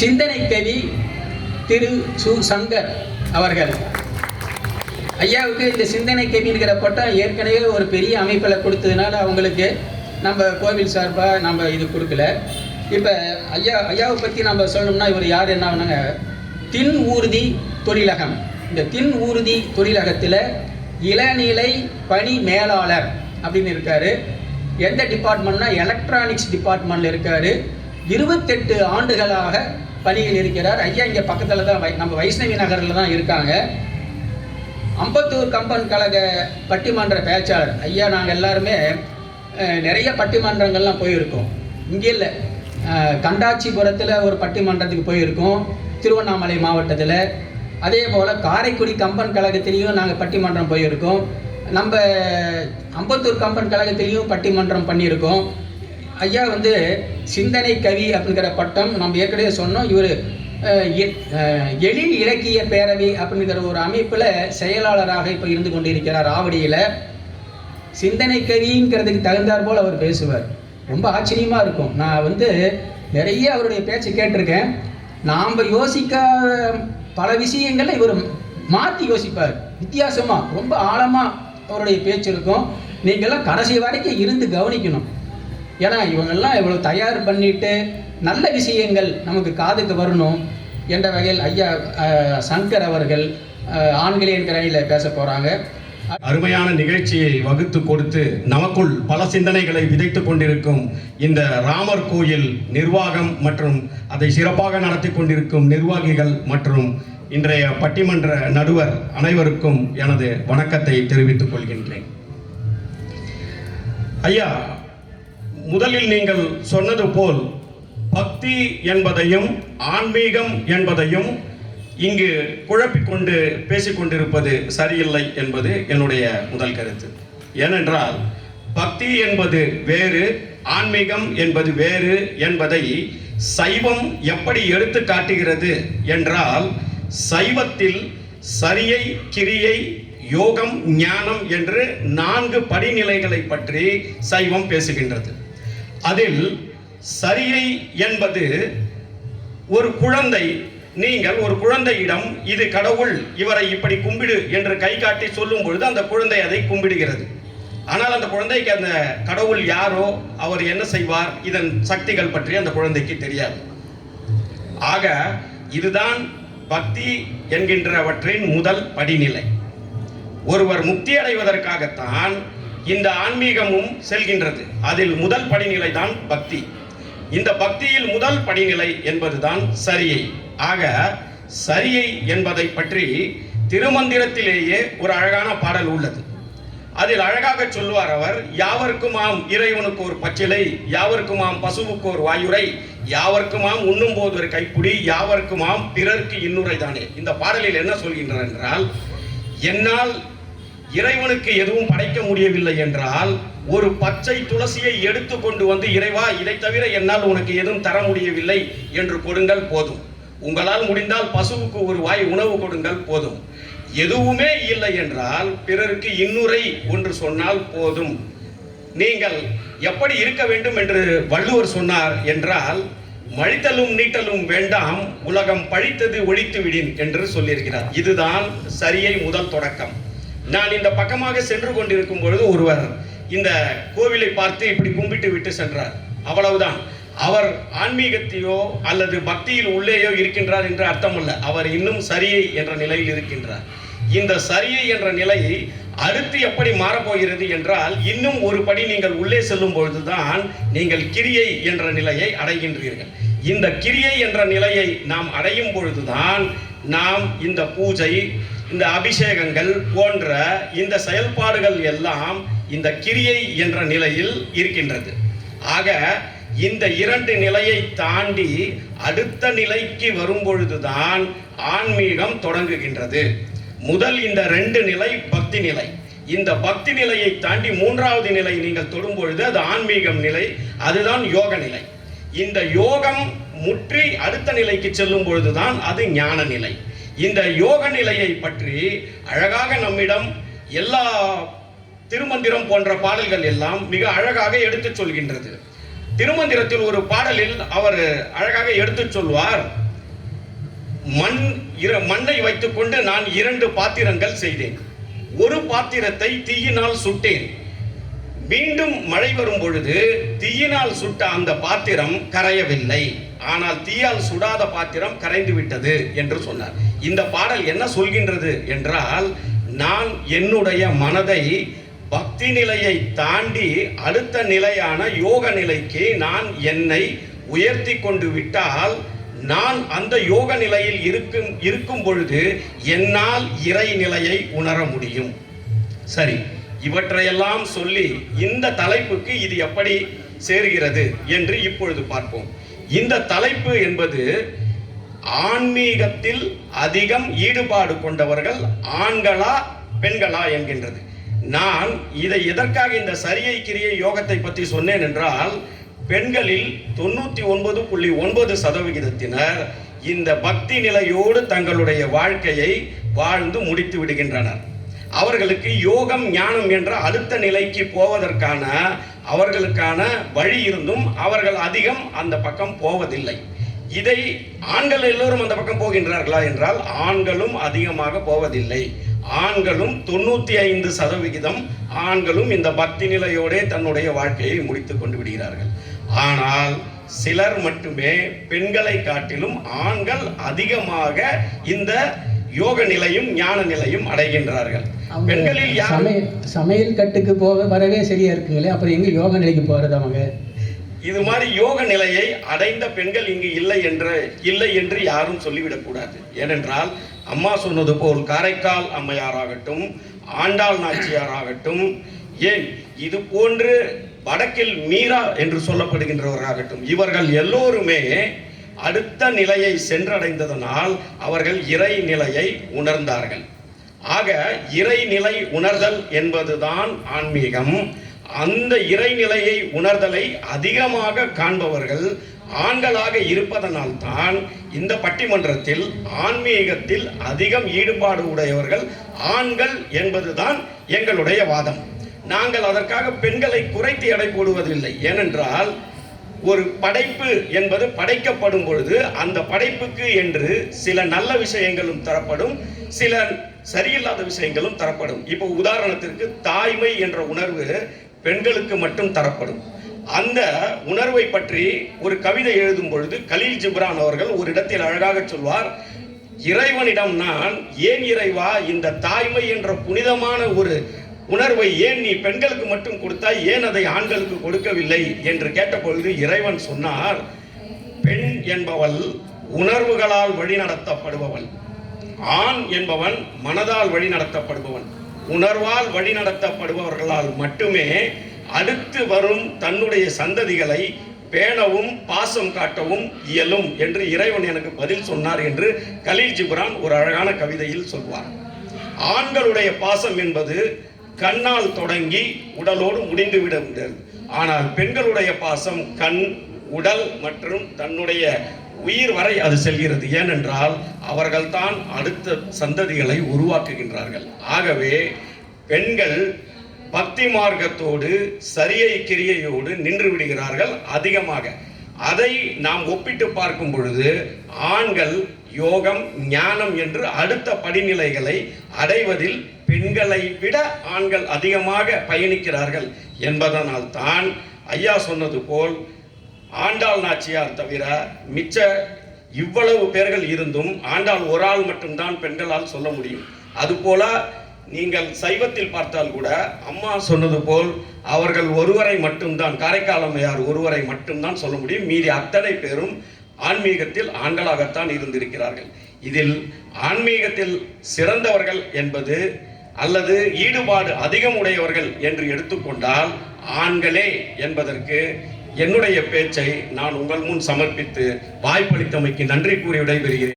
சிந்தனை கவி திரு சு சங்கர் அவர்கள். ஐயாவுக்கு இந்த சிந்தனை கவிங்கிற பட்டம் ஏற்கனவே ஒரு பெரிய அமைப்பில் கொடுத்ததுனால அவங்களுக்கு நம்ம கோவில் சார்பாக நம்ம இது கொடுக்கல. இப்போ ஐயா ஐயாவை பற்றி நம்ம சொல்லணும்னா இவர் யார் என்ன தின் ஊர்தி தொழிலகம். இந்த தின் ஊர்தி தொழிலகத்தில் இளநிலை பணி மேலாளர் அப்படின்னு இருக்கார். எந்த டிபார்ட்மெண்ட்னா எலக்ட்ரானிக்ஸ் டிபார்ட்மெண்ட்டில் இருக்கார். இருபத்தெட்டு ஆண்டுகளாக பணியில் இருக்கிறார். ஐயா இங்கே பக்கத்தில் தான் வை- நம்ம வைஷ்ணவி நகரில் தான் இருக்காங்க. அம்பத்தூர் கம்பன் கழக பட்டிமன்ற பேச்சாளர். ஐயா நாங்கள் எல்லாருமே நிறைய பட்டிமன்றங்கள்லாம் போயிருக்கோம். இங்கே இல்லை. கண்டாச்சிபுரத்தில் ஒரு பட்டிமன்றத்துக்கு போயிருக்கோம். திருவண்ணாமலை மாவட்டத்தில். அதே போல் காரைக்குடி கம்பன் கழகத்திலையும் நாங்கள் பட்டிமன்றம் போயிருக்கோம். நம்ம அம்பத்தூர் கம்பன் கழகத்திலையும் பட்டிமன்றம் பண்ணியிருக்கோம். ஐயா வந்து சிந்தனை கவி அப்படிங்கிற பட்டம் நம்ம ஏற்கனவே சொன்னோம். இவர் எழில் இலக்கிய பேரவை அப்படிங்கிற ஒரு அமைப்பில் செயலாளராக இப்போ இருந்து கொண்டிருக்கிறார் ஆவடியில். சிந்தனை கவிங்கிறதுக்கு தகுந்தார் போல் அவர் பேசுவார். ரொம்ப ஆச்சரியமாக இருக்கும். நான் வந்து நிறைய அவருடைய பேச்சை கேட்டிருக்கேன். நாம் யோசிக்காத பல விஷயங்களை இவர் மாற்றி யோசிப்பார். வித்தியாசமாக ரொம்ப ஆழமாக அவருடைய பேச்சு இருக்கும். நீங்கள்லாம் கடைசி வரைக்கும் இருந்து கவனிக்கணும். ஏன்னா இவங்கெல்லாம் இவ்வளோ தயார் பண்ணிட்டு நல்ல விஷயங்கள் நமக்கு காதுக்கு வரணும் என்ற வகையில் ஐயா அஹ், சங்கர் அவர்கள் ஆங்கிலேயன் கிரையில் பேச போகிறாங்க அருமையான நிகழ்ச்சியை வகுத்து கொடுத்து நமக்குள் பல சிந்தனைகளை விதைத்து கொண்டிருக்கும் இந்த ராமர் கோயில் நிர்வாகம் மற்றும் அதை சிறப்பாக நடத்தி கொண்டிருக்கும் நிர்வாகிகள் மற்றும் இன்றைய பட்டிமன்ற நடுவர் அனைவருக்கும் எனது வணக்கத்தை தெரிவித்துக் கொள்கின்றேன். ஐயா முதலில் நீங்கள் சொன்னது போல் பக்தி என்பதையும் ஆன்மீகம் என்பதையும் இங்கு குழப்பிக்கொண்டு பேசிக்கொண்டிருப்பது சரியில்லை என்பது என்னுடைய முதல் கருத்து. ஏனென்றால் பக்தி என்பது வேறு ஆன்மீகம் என்பது வேறு என்பதை சைவம் எப்படி எடுத்து காட்டுகிறது என்றால் சைவத்தில் சரியை கிரியை யோகம் ஞானம் என்று நான்கு படிநிலைகளை பற்றி சைவம் பேசுகின்றது. அதில் சரியை என்பது ஒரு குழந்தை நீங்கள் ஒரு குழந்தையிடம் இது கடவுள் இவரை இப்படி கும்பிடு என்று கை காட்டி சொல்லும் பொழுது அந்த குழந்தை அதை கும்பிடுகிறது. ஆனால் அந்த குழந்தைக்கு அந்த கடவுள் யாரோ அவர் என்ன செய்வார் இதன் சக்திகள் பற்றி அந்த குழந்தைக்கு தெரியாது. ஆக இதுதான் பக்தி என்கின்றவற்றின் முதல் படிநிலை. ஒருவர் முக்தி அடைவதற்காகத்தான் இந்த ஆன்மீகமும் செல்கின்றது. அதில் முதல் படிநிலை தான் பக்தி. இந்த பக்தியில் முதல் படிநிலை என்பதுதான் சரியை. ஆக சரியை என்பதை பற்றி திருமந்திரத்திலேயே ஒரு அழகான பாடல் உள்ளது. அதில் அழகாக சொல்லுவார் அவர் யாவர்க்குமாம் இறைவனுக்கு ஒரு பச்சிலை யாவர்க்குமாம் பசுவுக்கு ஒரு வாயுரை யாவர்க்குமாம் உண்ணும் போது ஒரு கைப்புடி யாவர்க்குமாம் பிறர்க்கு இன்னுரை தானே. இந்த பாடலில் என்ன சொல்கின்றார் என்றால் என்னால் இறைவனுக்கு எதுவும் படைக்க முடியவில்லை என்றால் ஒரு பச்சை துளசியை எடுத்து கொண்டு வந்து இறைவா இதை தவிர என்னால் உனக்கு எதுவும் தர முடியவில்லை என்று கொடுங்கள் போதும். உங்களால் முடிந்தால் பசுவுக்கு ஒரு வாய் உணவு கொடுங்கள் போதும். எதுவுமே இல்லை என்றால் பிறருக்கு இன்னுரை ஒன்று சொன்னால் போதும். நீங்கள் எப்படி இருக்க வேண்டும் என்று வள்ளுவர் சொன்னார் என்றால் மழித்தலும் நீட்டலும் வேண்டாம் உலகம் பழித்தது ஒழித்து விடின் என்று சொல்லியிருக்கிறார். இதுதான் சரியை முதல் தொடக்கம். நான் இந்த பக்கமாக சென்று கொண்டிருக்கும் பொழுது ஒருவர் இந்த கோவிலை பார்த்து இப்படி கும்பிட்டு விட்டு சென்றார். அவ்வளவுதான். அவர் ஆன்மீகத்தையோ அல்லது பக்தியில் உள்ளேயோ இருக்கின்றார் என்று அர்த்தமல்ல. அவர் இன்னும் சரியை என்ற நிலையில் இருக்கின்றார். இந்த சரியை என்ற நிலையை அடுத்து எப்படி மாறப்போகிறது என்றால் இன்னும் ஒரு படி நீங்கள் உள்ளே செல்லும் பொழுதுதான் நீங்கள் கிரியை என்ற நிலையை அடைகின்றீர்கள். இந்த கிரியை என்ற நிலையை நாம் அடையும் பொழுதுதான் நாம் இந்த பூஜை இந்த அபிஷேகங்கள் போன்ற இந்த செயல்பாடுகள் எல்லாம் இந்த கிரியை என்ற நிலையில் இருக்கின்றது. ஆக இந்த இரண்டு நிலையை தாண்டி அடுத்த நிலைக்கு வரும்பொழுதுதான் ஆன்மீகம் தொடங்குகின்றது. முதல் இந்த ரெண்டு நிலை பக்தி நிலை. இந்த பக்தி நிலையை தாண்டி மூன்றாவது நிலை நீங்கள் தொடும் பொழுது அது ஆன்மீகம் நிலை அதுதான் யோக நிலை. இந்த யோகம் முற்றி அடுத்த நிலைக்கு செல்லும் பொழுதுதான் அது ஞான நிலை. இந்த யோக நிலையை பற்றி அழகாக நம்மிடம் எல்லா திருமந்திரம் போன்ற பாடல்கள் எல்லாம் மிக அழகாக எடுத்துச் சொல்கின்றது. திருமந்திரத்தில் ஒரு பாடலில் அவர் அழகாக எடுத்துச் சொல்வார் மண் இர- மண்ணை வைத்துக்கொண்டு நான் இரண்டு பாத்திரங்கள் செய்தேன். ஒரு பாத்திரத்தை தீயினால் சுட்டேன். மீண்டும் மழை வரும் பொழுது தீயினால் சுட்ட அந்த பாத்திரம் கரையவில்லை. ஆனால் தீயால் சுடாத பாத்திரம் கரைந்து விட்டது என்று சொன்னார். இந்த பாடல் என்ன சொல்கின்றது என்றால் நான் என்னுடைய மனதை பக்தி நிலையை தாண்டி அடுத்த நிலையான யோக நிலைக்கு நான் என்னை உயர்த்தி கொண்டு விட்டால் நான் அந்த யோக நிலையில் இருக்கும் இருக்கும் பொழுது என்னால் இறை நிலையை உணர முடியும். சரி இவற்றையெல்லாம் சொல்லி இந்த தலைப்புக்கு இது எப்படி சேர்கிறது என்று இப்பொழுது பார்ப்போம். இந்த தலைப்பு என்பது ஆன்மீகத்தில் அதிகம் ஈடுபாடு கொண்டவர்கள் ஆண்களா பெண்களா என்கின்றது. நான் இதை எதற்காக இந்த சரியை கிரியை யோகத்தை பற்றி சொன்னேன் என்றால் பெண்களில் தொண்ணூத்தி ஒன்பது புள்ளி ஒன்பது சதவிகிதத்தினர் இந்த பக்தி நிலையோடு தங்களுடைய வாழ்க்கையை வாழ்ந்து முடித்து விடுகின்றனர். அவர்களுக்கு யோகம் ஞானம் என்ற அடுத்த நிலைக்கு போவதற்கான அவர்களுக்கான வழி இருந்தும் அவர்கள் அதிகம் அந்த பக்கம் போவதில்லை. இதை ஆண்கள் எல்லோரும் அந்த பக்கம் போகின்றார்களா என்றால் ஆண்களும் அதிகமாக போவதில்லை. ஆண்களும் தொண்ணூத்தி ஐந்து சதவிகிதம் ஆண்களும் இந்த பக்தி நிலையோடே தன்னுடைய வாழ்க்கையை முடித்துக் கொண்டு விடுகிறார்கள். ஆனால் சிலர் மட்டுமே பெண்களை காட்டிலும் ஆண்கள் அதிகமாக இந்த யோக நிலையும் ஞான நிலையும் அடைகின்றார்கள். பெண்களில் சமையல் சமையல் கட்டுக்கு போக வரவே சரியா இருக்குங்களே? அப்புறம் எங்க யோக நிலைக்கு போறது அவங்க? இது மாதிரி யோக நிலையை அடைந்த பெண்கள் இங்கு இல்லை என்று இல்லை என்று யாரும் சொல்லிவிடக்கூடாது. ஏனென்றால் அம்மா சொன்னது போல் காரைக்கால் அம்மையாராகட்டும் ஆண்டாள் நாச்சியாராகட்டும் ஏன் இது போன்று வடக்கில் மீரா என்று சொல்லப்படுகின்றவராகட்டும் இவர்கள் எல்லோருமே அடுத்த நிலையை சென்றடைந்ததனால் அவர்கள் இறை நிலையை உணர்ந்தார்கள். ஆக இறைநிலை உணர்தல் என்பதுதான் ஆன்மீகம். அந்த இறைநிலையை உணர்தலை அதிகமாக காண்பவர்கள் ஆண்களாக இருப்பதனால் தான் இந்த பட்டிமன்றத்தில் ஆன்மீகத்தில் அதிகம் ஈடுபாடு உடையவர்கள் ஆண்கள் என்பதுதான் எங்களுடைய வாதம். நாங்கள் அதற்காக பெண்களை குறைத்து எடை போடுவதில்லை. ஏனென்றால் ஒரு படைப்பு என்பது படைக்கப்படும் பொழுது அந்த படைப்புக்கு என்று சில நல்ல விஷயங்களும் தரப்படும் சில சரியில்லாத விஷயங்களும் தரப்படும். இப்போ உதாரணத்திற்கு தாய்மை என்ற உணர்வு பெண்களுக்கு மட்டும் தரப்படும். அந்த உணர்வை பற்றி ஒரு கவிதை எழுதும் பொழுது கலீல் ஜிப்ரான் அவர்கள் ஒரு இடத்தில் அழகாக சொல்வார் இறைவனிடம் நான் ஏன் இறைவா? இந்த தாய்மை என்ற புனிதமான ஒரு உணர்வை ஏன் நீ பெண்களுக்கு மட்டும் கொடுத்தாய்? ஏன் அதை ஆண்களுக்கு கொடுக்கவில்லை? என்று கேட்டபொழுது இறைவன் சொன்னார் பெண் என்பவள் உணர்வுகளால் வழிநடத்தப்படுபவள் ஆண் என்பவன் மனதால் வழிநடத்தப்படுபவன். உணர்வால் வழிநடத்தப்படுபவர்களால் மட்டுமே அடுத்து வரும் தன்னுடைய சந்ததிகளை பேணவும் பாசம் காட்டவும் இயலும் என்று இறைவன் எனக்கு பதில் சொன்னார் என்று கலீல் ஜிப்ரான் ஒரு அழகான கவிதையில் சொல்வார். ஆண்களுடைய பாசம் என்பது கண்ணால் தொடங்கி உடலோடு முடிந்து விடுகிறது ஆனால் பெண்களுடைய பாசம் கண் உடல் மற்றும் தன்னுடைய உயிர் வரை அது செல்கிறது. ஏனென்றால் அவர்கள்தான் அடுத்த சந்ததிகளை உருவாக்குகின்றார்கள். ஆகவே பெண்கள் பக்தி மார்க்கத்தோடு சரியை கிரியையோடு நின்று விடுகிறார்கள் அதிகமாக. அதை நாம் ஒப்பிட்டு பார்க்கும் பொழுது ஆண்கள் யோகம் ஞானம் என்று அடுத்த படிநிலைகளை அடைவதில் பெண்களை விட ஆண்கள் அதிகமாக பயணிக்கிறார்கள் என்பதனால் தான் ஐயா சொன்னது போல் ஆண்டாள் நாச்சியார் தவிர மிச்ச இவ்வளவு பேர்கள் இருந்தும் ஆண்டாள் ஒரு ஆள் மட்டும்தான் பெண்களால் சொல்ல முடியும். அதுபோல நீங்கள் சைவத்தில் பார்த்தால் கூட அம்மா சொன்னது போல் அவர்கள் ஒருவரை மட்டும்தான் காரைக்கால் அம்மையார் ஒருவரை மட்டும்தான் சொல்ல முடியும். மீதி அத்தனை பேரும் ஆன்மீகத்தில் ஆண்களாகத்தான் இருந்திருக்கிறார்கள். இதில் ஆன்மீகத்தில் சிறந்தவர்கள் என்பது அல்லது ஈடுபாடு அதிகம் உடையவர்கள் என்று எடுத்துக்கொண்டால் ஆண்களே என்பதற்கு என்னுடைய பேச்சை நான் உங்கள் முன் சமர்ப்பித்து வாய்ப்பளித்தமைக்கு நன்றி கூறி விடைபெறுகிறேன்.